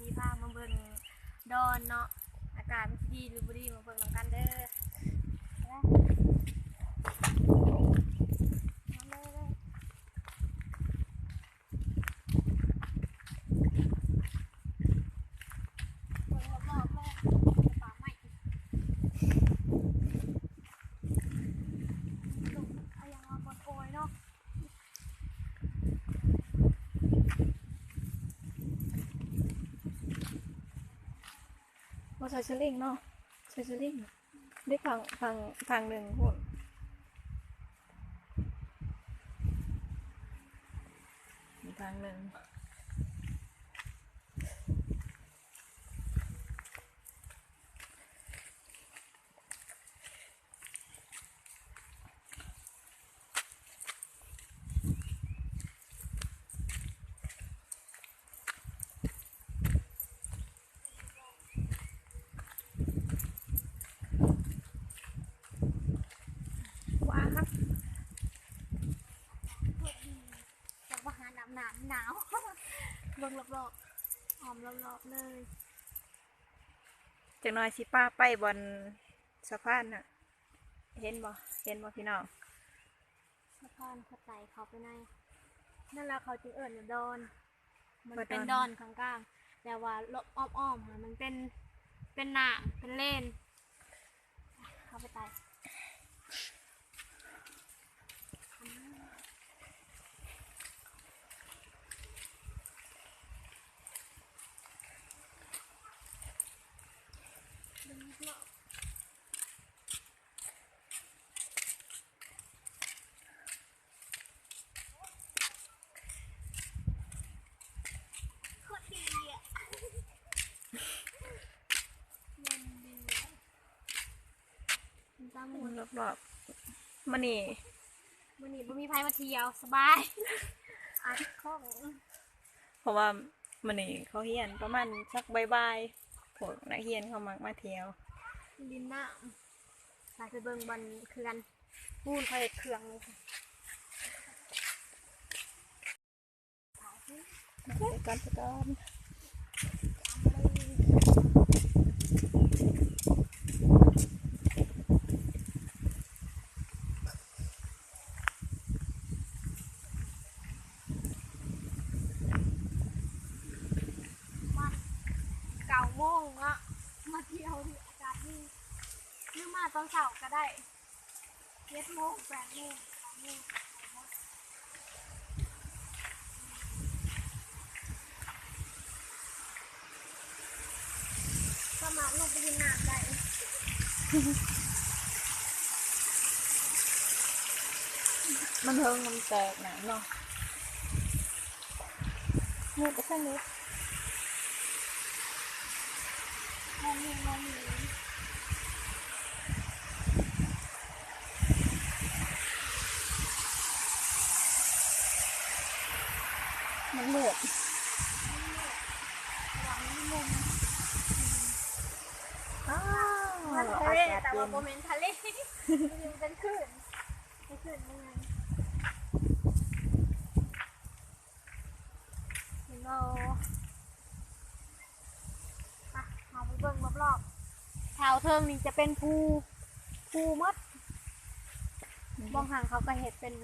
สีผ้ามาเบิ่งดอนเนาะ อากาศมันสิดีหรือบ่ดีมาเบิ่งนำกันเด้อมาเลย เบิ่งรอบๆแม่ป่าไม้ลูกเอายังมาบนโอยเนาะ ว่าใส่สลิงเนาะใส่สลิงได้ฟังฟังฟังหนึ่งพูดฟังหนึ่ง ว้าครับจะมาหาน้ำหนาวหนาว เบิ่ งรอบๆหอมรอบๆเลยจังน้อยสิป้าไปบนสะพานน่ะ เห็นบ่เห็นบ่พี่น้องสะพานเขาไต่เขาไปในนั่นแหละเขาจึงเอิญว่าดอน มันว่าดอน เป็นดอนข้างกลางแต่ว่าลบอ้อมๆค่ะมันเป็นเป็นหนามเป็นเลนเข้าไปไต่ดึง รอบโคตรดีอะมันดีอะมันตามหมดรอบๆมันนี่วันนี้บ่มีไผมาเที่ยวสบายอัดข้องเพราะว่ามันนี่เขาเฮียนประมาณสักบายๆพวกนักเฮียนเขามักมาเที่ยว ดินน้ำไปไปเบิ่งบอลเขื่อนปูนคอยเครื่องเลยค่ะไปก่อนไปก่อนมันเก้าโมงอะมาเที่ยวดิอากาศดีหรือมาตอนเช้าก็ได้เจ็ดโมงแปดโมงเก้าโมงสามารถลงไปยินน้ำได้มันเทิงมันแตกหนาเนาะมือไปข้างนี้มองมีมองมี มันมืด หวังมุม อ้าว มัน อา ทะเล กาศ แต่ เย็ ว่าน โมเมนต์ทะเลมันเป็นคลื่นเป็นคลื่นเมืองเห็นเราอะเอาไปเบิ่งรอบๆแถวเทิงนี่จะเป็นภูภูมดมองห่างเขาก็เห็นเป็น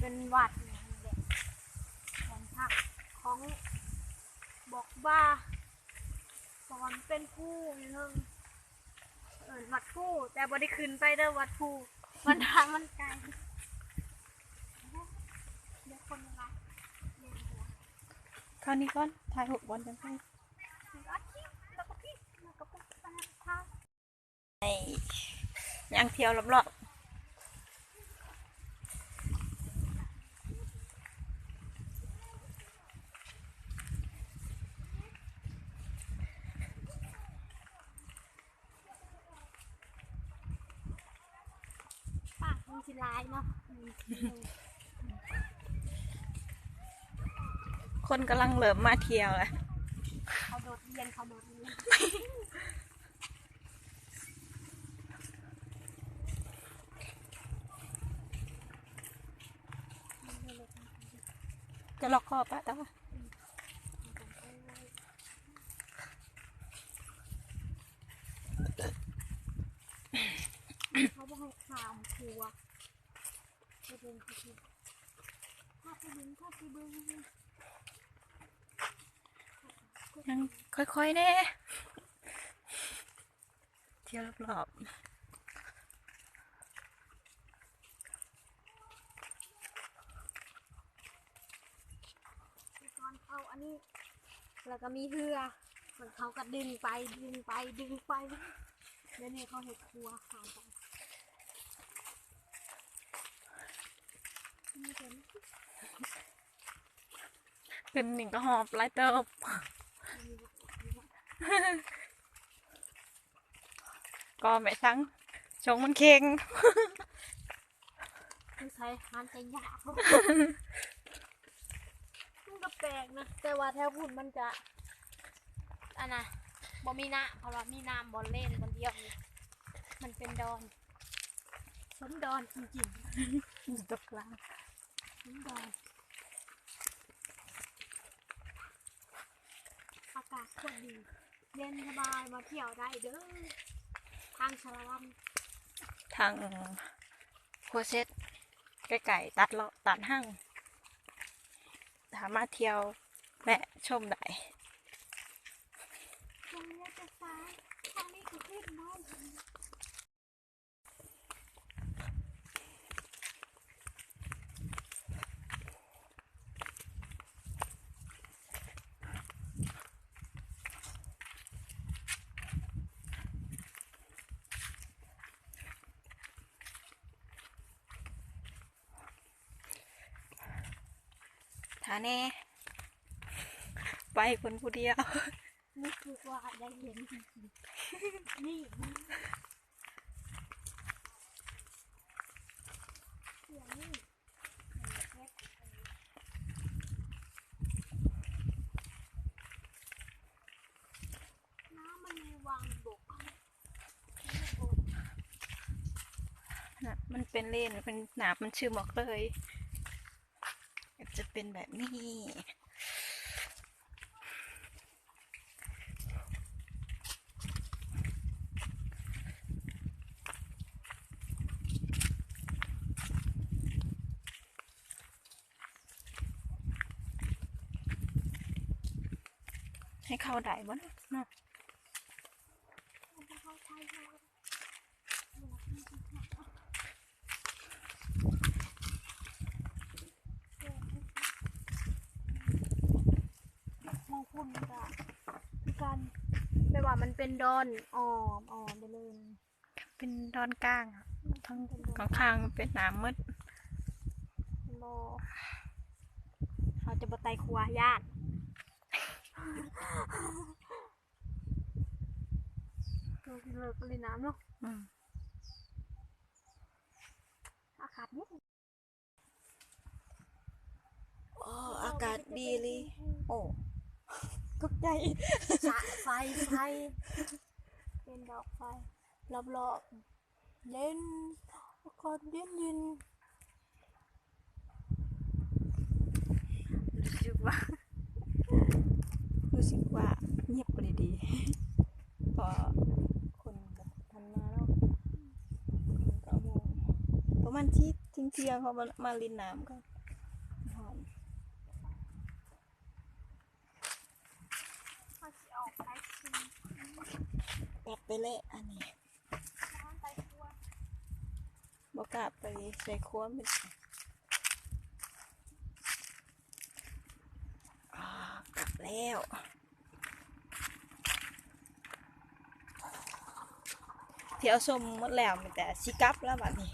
เป็นวัดเนี่ยนี่แหละของพักของบอกว่าสอนเป็นภูนี่เทิง เออวัดผู้แต่บได้ขึ้นไปเด้อวัดผู้มันทางมันไกลเดี๋ยวคนละเรียนหัวคราวนี้ก่อนถ่ายหกบอลกันไปแล้วก็พี่แล้วก็พี่แล้วก็ปุ๊บไปทางไอ้ยังเที่ยวรอบๆ คนกำลังเลิมมาเที่ยวเลยเขาโดดเรียนเขาโดดเรียนจะล็อกคอปะต้องเขาบอกให้ขามครัวถ้าไปดึงถ้าไปเบิ้ง ยังค่อยๆแน่เที่ยวรอบตอนเขาอันนี้ แล้วก็มีเรือเหมือนเขาก็ดึงไปดึงไปดึงไปเดี๋ยวนี้เขาเห็ดครัวขายกันนี่เป็นๆเป็นหนึ่งก็หอบไล่เติบ ก็แม่ทั้งชงมันเค็งคือใช้หานใจยากมันก็แปลกนะ แต่ว่าแถวพุ่นมันจะอันน่ะบ่มีน้ำเพราะว่ามีน้ำบอลเล่นบอลเดียวนี่มันเป็นดอนสมดอนจริงตกกลางๆสมดอนอากาศโคตรดี เย็นสบายมาเที่ยวได้เด้อทางชาละวันทางโคเซตใกล้ๆตัดเลาะตัดห้างสามารถเที่ยวและชมได้ตรงนี้จะซ้ายทางนี้ก็ขึ้นได้ฐา แน่ ไปคนผู้เดียวนี่คือว่าได้เห็นนี่เสียงนี่มันมีวางบกน่ะมันเป็นเลนเป็นหนาบมันชื่อหมอกเลย เป็นแบบนี้ให้เข้าได้บ่เนาะเนาะ มันจะเข้าใช้เรามองคุณจะคือกันไม่ว่ามันเป็นดอนอ่อมอ่อมไปเลยเป็นดอนกลางอะทั้งข้างๆเป็นหน้ำมืดโบเขาจะบไตครัวญาติก็เลิกเลยน้ำเนาะอืมอากาศนี่อ๋ออากาศดีเลยโอ้ ตกใจสะไฟไฟเป็นดอกไฟรอบๆเล่นอากาศเย็นเย็นรู้สึกว่า รู้สึกว่าเงียบไปดีพอคนแบบทันมาแล้วก็โมงประมาณที่ทิ้งเที่ยงเขามามาลินน้ำกันหอม เขาจะออกไปชิม กลับ ไปเลยอันนี้ร้านไตครัวบอกกลับไปใส่ครัวมันอ่ากลับแล้วเที่ยวชมหมดแล้วมีแต่สิกับแล้วบัดนี้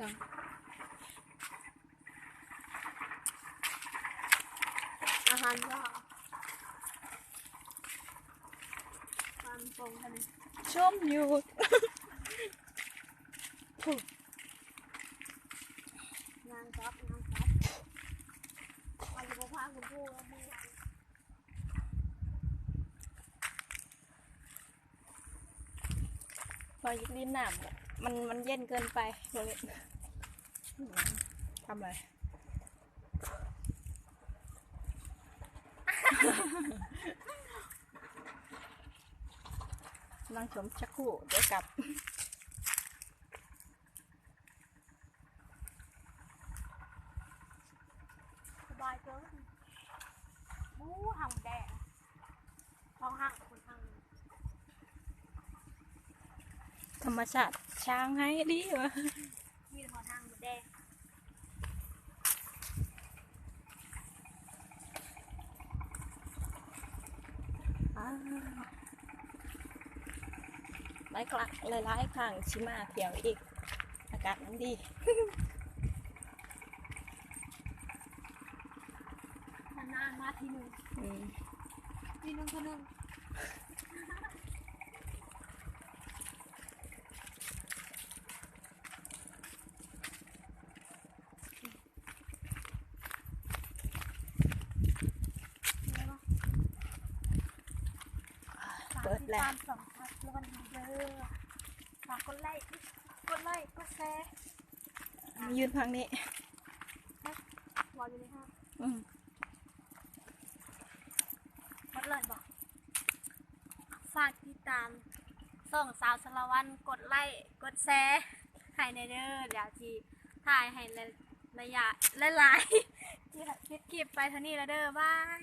ยังาหารก็ทานตรงกันชมอยู่งานครับงานครับวันนี้ผมพาคุณผู้แล้วมือพอยิกลิ้นหนามมันมันเย็นเกินไปเลยทำอะไร ลังชมชักครู่เดี๋ยวกลับสบายเกินบู๊ห่างแดดท้องห่างคนห่างธรรมชาติช้างให้ดีวะ มีแต่ท้องห่างแดง อ้าวห ลายครั้งหลายๆครั้งชิมาเที่ยวอีก อากาศมันดีนานๆมาทีหนึ่งอืมทีหนึ่งทีหนึ่งฝากติดตามสัมผัสแล้วกันเด้อ ฝากกดไลค์กดไลค์กดแชร์มายืนพังนี้วอลอยู่ในห้างอืมกดเลยบอกฝากติดตาม ส่งสาวสารวันกดไลค์กดแชร์ให้ในเด้อเดี๋ยวจีถ่ายให้ในระยะหลายๆที่คิดคลิปไปเท่านี้แล้วเด้อ บาย